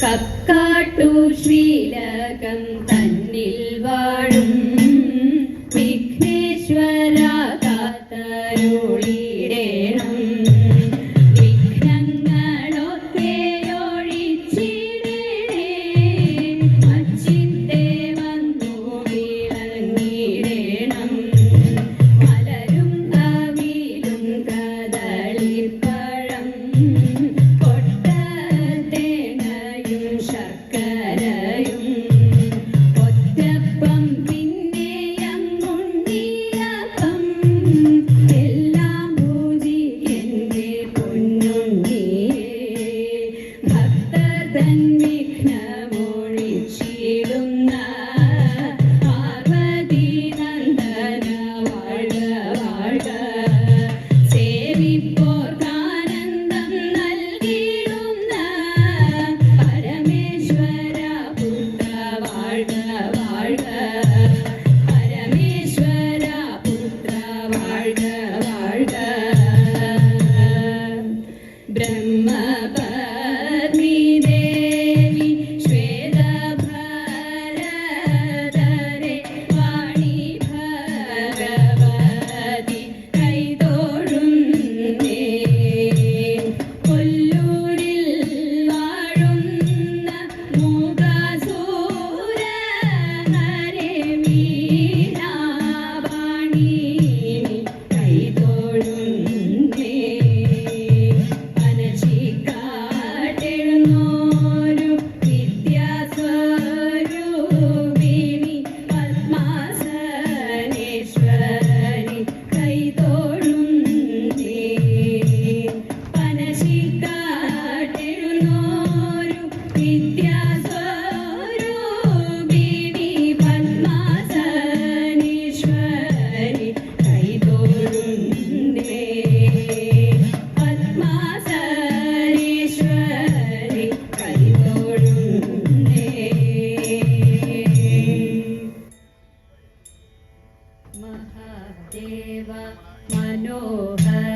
കക്കാട്ടു ശ്രീലകം തന്നിൽ വാഴും Vighneshwara കാത്തരുളിടേണം I know.